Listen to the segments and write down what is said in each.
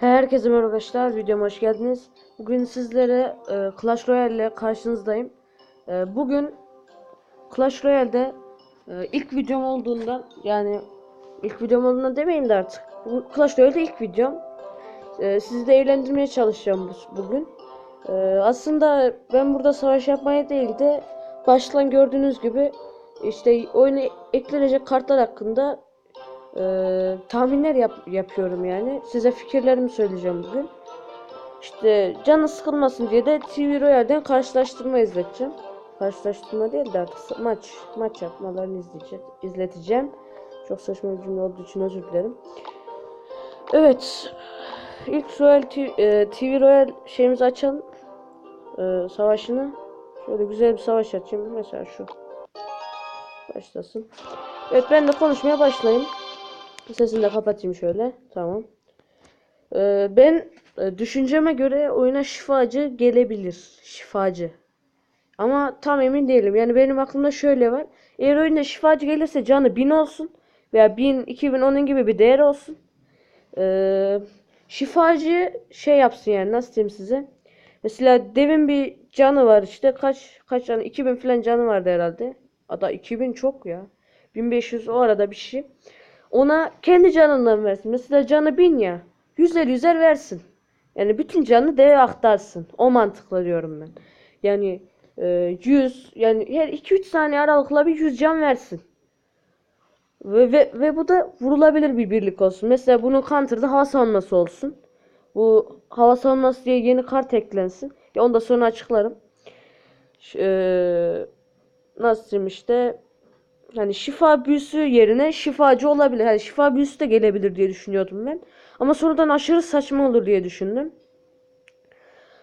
Herkese merhaba arkadaşlar, videoma hoş geldiniz. Bugün sizlere e, Clash Royale ile karşınızdayım. E, bugün Clash Royale'de e, ilk videom olduğundan, yani ilk videom olduğundan demeyeyim de artık. Bu Clash Royale'de ilk videom. E, sizi de eğlendirmeye çalışacağım bu- bugün. E, aslında ben burada savaş yapmaya değil de baştan gördüğünüz gibi işte oyuna eklenecek kartlar hakkında ee, tahminler yap- yapıyorum yani. Size fikirlerimi söyleyeceğim bugün. İşte canı sıkılmasın diye de TV Royale'den karşılaştırma izleteceğim. Karşılaştırma değil de artık maç maç yapmalarını izleyeceğim, izleteceğim. Çok saçma bir cümle olduğu için özür dilerim. Evet. İlk Royal e, TV Royal şeyimizi açalım. Ee, savaşını. Şöyle güzel bir savaş açayım. Mesela şu. Başlasın. Evet ben de konuşmaya başlayayım. Sesini de kapatayım şöyle. Tamam. Ee, ben e, düşünceme göre oyuna şifacı gelebilir. Şifacı. Ama tam emin değilim. Yani benim aklımda şöyle var. Eğer oyunda şifacı gelirse canı 1000 olsun. Veya 1000, 2000 onun gibi bir değer olsun. Ee, şifacı şey yapsın yani nasıl diyeyim size. Mesela devin bir canı var işte. Kaç kaç canı? 2000 falan canı vardı herhalde. Hatta 2000 çok ya. 1500 o arada bir şey. Ona kendi canından versin. Mesela canı 1000 ya. Yüzer yüzer versin. Yani bütün canını deve aktarsın. O mantıkla diyorum ben. Yani e, 100 yani her 2-3 saniye aralıkla bir 100 can versin. Ve, ve, ve bu da vurulabilir bir birlik olsun. Mesela bunun counter'da hava savunması olsun. Bu hava savunması diye yeni kart eklensin. Ya onu da sonra açıklarım. Eee, nasıl diyeyim işte yani şifa büyüsü yerine şifacı olabilir. Yani şifa büyüsü de gelebilir diye düşünüyordum ben. Ama sonradan aşırı saçma olur diye düşündüm.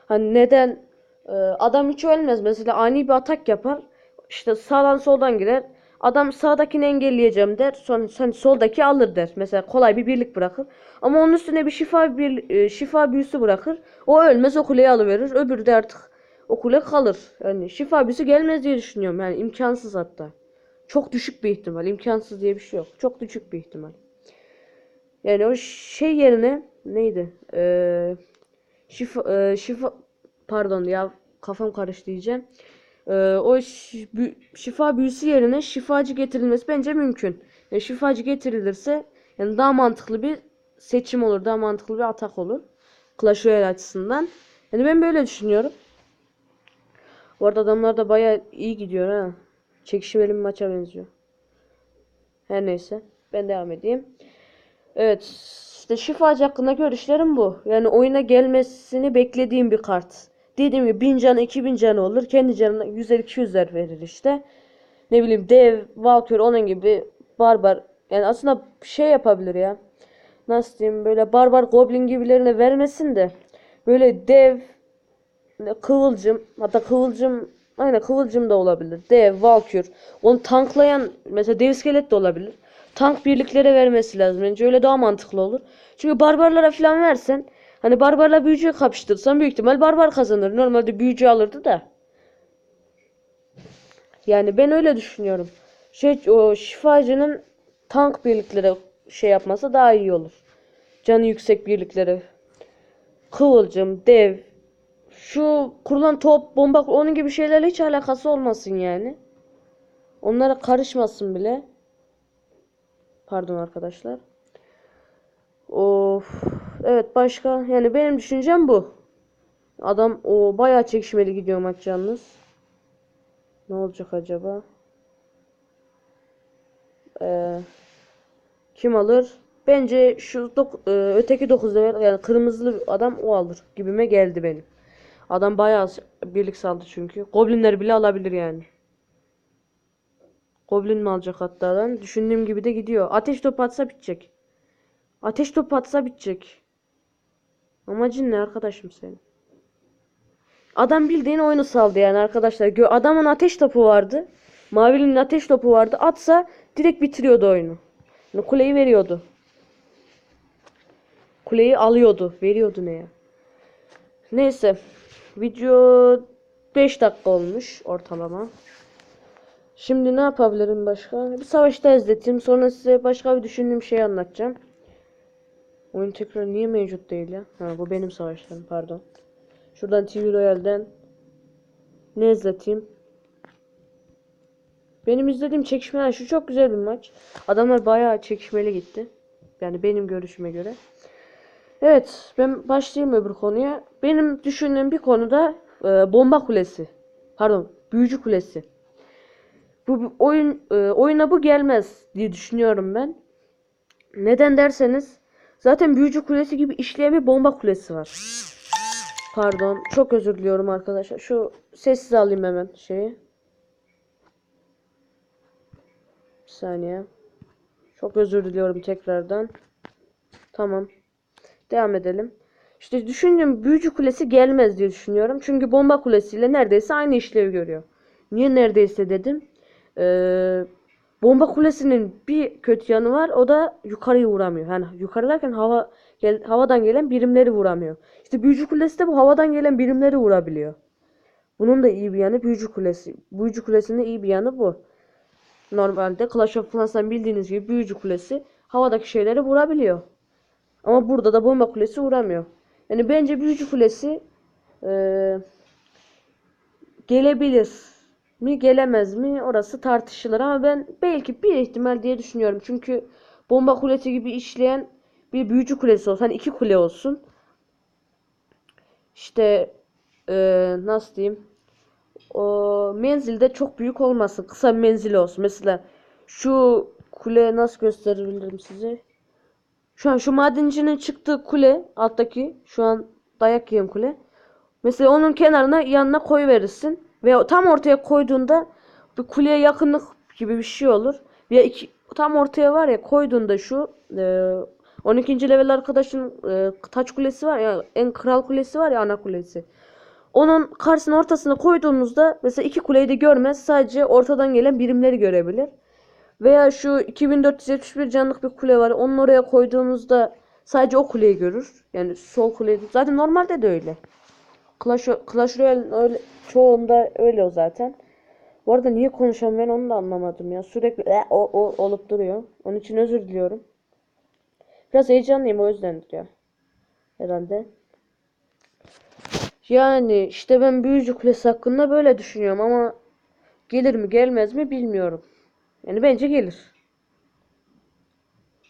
Hani neden e, adam hiç ölmez mesela ani bir atak yapar. İşte sağdan soldan girer. Adam sağdakini engelleyeceğim der. Sonra sen soldaki alır der. Mesela kolay bir birlik bırakır. Ama onun üstüne bir şifa bir e, şifa büyüsü bırakır. O ölmez o kuleyi alıverir. Öbürü de artık o kule kalır. Yani şifa büyüsü gelmez diye düşünüyorum. Yani imkansız hatta. Çok düşük bir ihtimal. imkansız diye bir şey yok. Çok düşük bir ihtimal. Yani o şey yerine neydi? Ee, şifa, e, şifa pardon ya kafam karıştı diyeceğim. Ee, o şi- bü- şifa büyüsü yerine şifacı getirilmesi bence mümkün. Yani şifacı getirilirse yani daha mantıklı bir seçim olur. Daha mantıklı bir atak olur. Clash Royale açısından. Yani ben böyle düşünüyorum. Bu arada adamlar da baya iyi gidiyor ha. Çekişmeli bir maça benziyor. Her neyse. Ben devam edeyim. Evet. işte şifacı hakkında görüşlerim bu. Yani oyuna gelmesini beklediğim bir kart. Dediğim gibi 1000 canı 2000 canı olur. Kendi canına 100'er 200'er verir işte. Ne bileyim dev, valkür onun gibi barbar. Yani aslında şey yapabilir ya. Nasıl diyeyim böyle barbar goblin gibilerine vermesin de. Böyle dev, Kıvılcım hatta kıvılcım aynen kıvılcım da olabilir. Dev, Valkür. Onu tanklayan mesela dev iskelet de olabilir. Tank birliklere vermesi lazım. Bence öyle daha mantıklı olur. Çünkü barbarlara falan versen hani barbarla büyücüyü kapıştırsan büyük ihtimal barbar kazanır. Normalde büyücü alırdı da. Yani ben öyle düşünüyorum. Şey o şifacının tank birliklere şey yapması daha iyi olur. Canı yüksek birliklere. Kıvılcım, dev, şu kurulan top, bomba onun gibi şeylerle hiç alakası olmasın yani. Onlara karışmasın bile. Pardon arkadaşlar. Of. Evet başka yani benim düşüncem bu. Adam o bayağı çekişmeli gidiyor maç yalnız. Ne olacak acaba? Ee, kim alır? Bence şu dok- e, öteki 9 level yani kırmızılı adam o alır gibime geldi benim. Adam bayağı birlik saldı çünkü. Goblinler bile alabilir yani. Goblin mi alacak hatta lan? Düşündüğüm gibi de gidiyor. Ateş topu atsa bitecek. Ateş topu atsa bitecek. Amacın ne arkadaşım senin? Adam bildiğin oyunu saldı yani arkadaşlar. Adamın ateş topu vardı. Mavili'nin ateş topu vardı. Atsa direkt bitiriyordu oyunu. Yani kuleyi veriyordu. Kuleyi alıyordu. Veriyordu ne ya? Neyse. Video 5 dakika olmuş ortalama. Şimdi ne yapabilirim başka? Bir savaşta izleteyim. Sonra size başka bir düşündüğüm şeyi anlatacağım. Oyun tekrar niye mevcut değil ya? Ha bu benim savaşlarım pardon. Şuradan TV Royale'den ne izleteyim? Benim izlediğim çekişmeler şu çok güzel bir maç. Adamlar bayağı çekişmeli gitti. Yani benim görüşüme göre. Evet ben başlayayım öbür konuya. Benim düşündüğüm bir konuda e, bomba kulesi. Pardon büyücü kulesi. Bu oyun e, oyuna bu gelmez diye düşünüyorum ben. Neden derseniz zaten büyücü kulesi gibi işleyen bir bomba kulesi var. Pardon çok özür diliyorum arkadaşlar. Şu sessiz alayım hemen şeyi. Bir saniye. Çok özür diliyorum tekrardan. Tamam. Devam edelim. İşte düşündüğüm büyücü kulesi gelmez diye düşünüyorum. Çünkü bomba kulesiyle neredeyse aynı işlevi görüyor. Niye neredeyse dedim. Ee, bomba kulesinin bir kötü yanı var. O da yukarıyı vuramıyor. Yani yukarı derken hava gel, havadan gelen birimleri vuramıyor. İşte büyücü kulesi de bu havadan gelen birimleri vurabiliyor. Bunun da iyi bir yanı büyücü kulesi. Büyücü kulesinin iyi bir yanı bu. Normalde Clash of Clans'tan bildiğiniz gibi büyücü kulesi havadaki şeyleri vurabiliyor. Ama burada da bomba kulesi vuramıyor. Yani bence büyücü kulesi eee, gelebilir mi gelemez mi orası tartışılır ama ben belki bir ihtimal diye düşünüyorum. Çünkü bomba kulesi gibi işleyen bir büyücü kulesi olsun. Hani iki kule olsun. İşte eee, nasıl diyeyim? O menzilde çok büyük olmasın. Kısa bir menzili olsun. Mesela şu kule nasıl gösterebilirim size? Şu an şu madencinin çıktığı kule alttaki şu an dayak yiyen kule. Mesela onun kenarına yanına koy verirsin ve tam ortaya koyduğunda bir kuleye yakınlık gibi bir şey olur. Veya iki, tam ortaya var ya koyduğunda şu e, 12. level arkadaşın e, taç kulesi var ya en kral kulesi var ya ana kulesi. Onun karşısına ortasına koyduğunuzda mesela iki kuleyi de görmez. Sadece ortadan gelen birimleri görebilir. Veya şu 2471 canlık bir kule var. Onun oraya koyduğunuzda sadece o kuleyi görür. Yani sol kuleyi. Zaten normalde de öyle. Clash, Clash Royale'in öyle, çoğunda öyle o zaten. Bu arada niye konuşuyorum ben onu da anlamadım ya. Sürekli e, o, o olup duruyor. Onun için özür diliyorum. Biraz heyecanlıyım o yüzdendir ya. Herhalde. Yani işte ben Büyücü Kulesi hakkında böyle düşünüyorum ama gelir mi gelmez mi bilmiyorum. Yani bence gelir.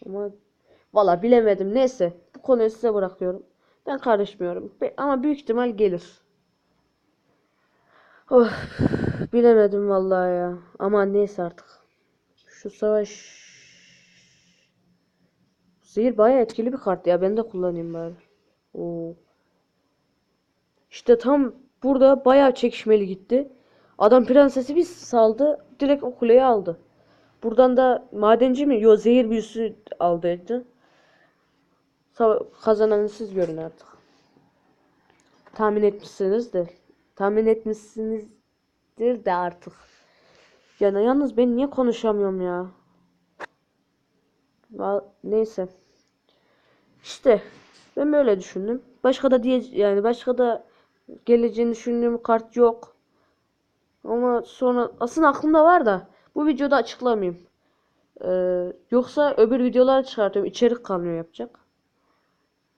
Ama valla bilemedim. Neyse bu konuyu size bırakıyorum. Ben karışmıyorum. Be- ama büyük ihtimal gelir. Of, bilemedim vallahi ya. Ama neyse artık. Şu savaş Zehir bayağı etkili bir kart ya. Ben de kullanayım bari. Oo. İşte tam burada bayağı çekişmeli gitti. Adam prensesi bir saldı. Direkt o kuleyi aldı. Buradan da madenci mi? Yo zehir büyüsü aldıydı. Kazananı siz görün artık. Tahmin etmişsiniz de. Tahmin etmişsinizdir de artık. Yani yalnız ben niye konuşamıyorum ya? Neyse. İşte ben böyle düşündüm. Başka da diye yani başka da geleceğini düşündüğüm kart yok. Ama sonra aslında aklımda var da bu videoda açıklamayayım. Ee, yoksa öbür videolar çıkartıyorum. İçerik kalmıyor yapacak.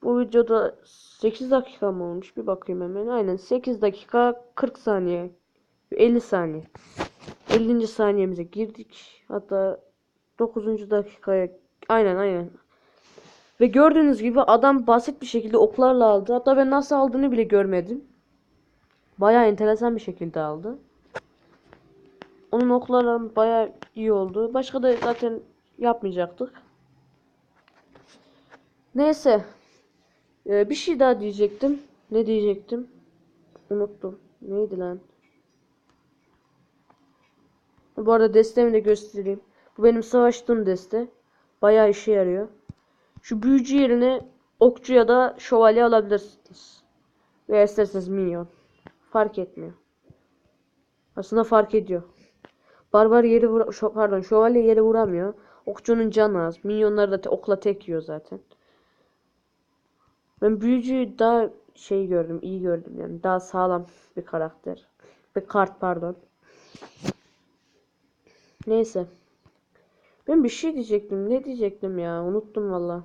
Bu videoda 8 dakika mı olmuş? Bir bakayım hemen. Aynen 8 dakika 40 saniye. 50 saniye. 50. saniyemize girdik. Hatta 9. dakikaya aynen aynen. Ve gördüğünüz gibi adam basit bir şekilde oklarla aldı. Hatta ben nasıl aldığını bile görmedim. Bayağı enteresan bir şekilde aldı. Onun okları bayağı iyi oldu. Başka da zaten yapmayacaktık. Neyse. Ee, bir şey daha diyecektim. Ne diyecektim? Unuttum. Neydi lan? Bu arada destemi de göstereyim. Bu benim savaştığım deste. Bayağı işe yarıyor. Şu büyücü yerine okçu ya da şövalye alabilirsiniz. Veya isterseniz minyon. Fark etmiyor. Aslında fark ediyor. Barbar yeri vur pardon şövalye yere vuramıyor. Okçunun canı az. Minyonları da te- okla tek yiyor zaten. Ben büyücüyü daha şey gördüm, iyi gördüm yani. Daha sağlam bir karakter. Bir kart pardon. Neyse. Ben bir şey diyecektim. Ne diyecektim ya? Unuttum valla.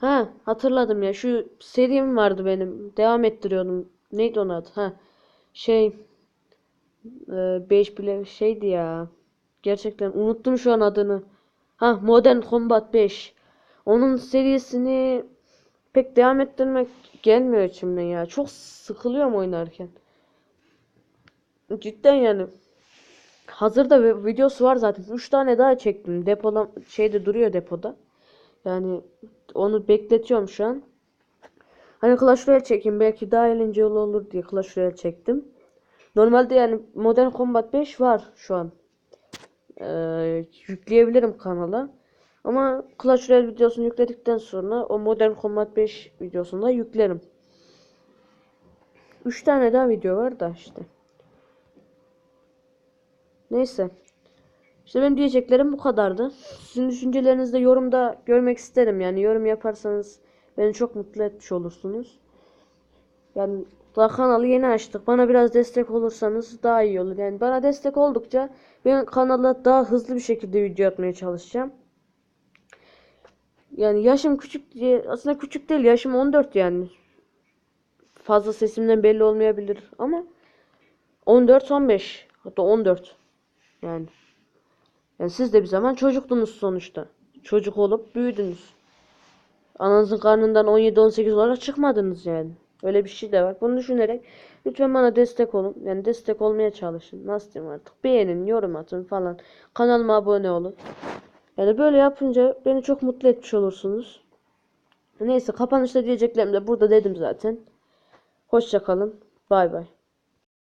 Ha hatırladım ya şu serim vardı benim. Devam ettiriyordum. Neydi onun adı? Ha şey e, 5 bile şeydi ya. Gerçekten unuttum şu an adını. Ha Modern Combat 5. Onun serisini pek devam ettirmek gelmiyor içimden ya. Çok sıkılıyorum oynarken. Cidden yani. Hazırda vi- videosu var zaten. 3 tane daha çektim. Depoda şeyde duruyor depoda. Yani onu bekletiyorum şu an. Hani Clash Royale çekeyim belki daha eğlenceli olur diye Clash Royale çektim. Normalde yani Modern Combat 5 var şu an. Ee, yükleyebilirim kanala. Ama Clash Royale videosunu yükledikten sonra o Modern Combat 5 videosunu da yüklerim. 3 tane daha video var da işte. Neyse. İşte benim diyeceklerim bu kadardı. Sizin düşüncelerinizi de yorumda görmek isterim. Yani yorum yaparsanız beni çok mutlu etmiş olursunuz. Yani daha kanalı yeni açtık. Bana biraz destek olursanız daha iyi olur. Yani bana destek oldukça ben kanala daha hızlı bir şekilde video atmaya çalışacağım. Yani yaşım küçük diye aslında küçük değil yaşım 14 yani. Fazla sesimden belli olmayabilir ama 14 15 hatta 14 yani. Yani siz de bir zaman çocuktunuz sonuçta. Çocuk olup büyüdünüz. Ananızın karnından 17-18 olarak çıkmadınız yani. Öyle bir şey de var. Bunu düşünerek lütfen bana destek olun. Yani destek olmaya çalışın. Nasıl diyeyim artık. Beğenin, yorum atın falan. Kanalıma abone olun. Yani böyle yapınca beni çok mutlu etmiş olursunuz. Neyse kapanışta diyeceklerim de burada dedim zaten. Hoşça kalın. Bay bay.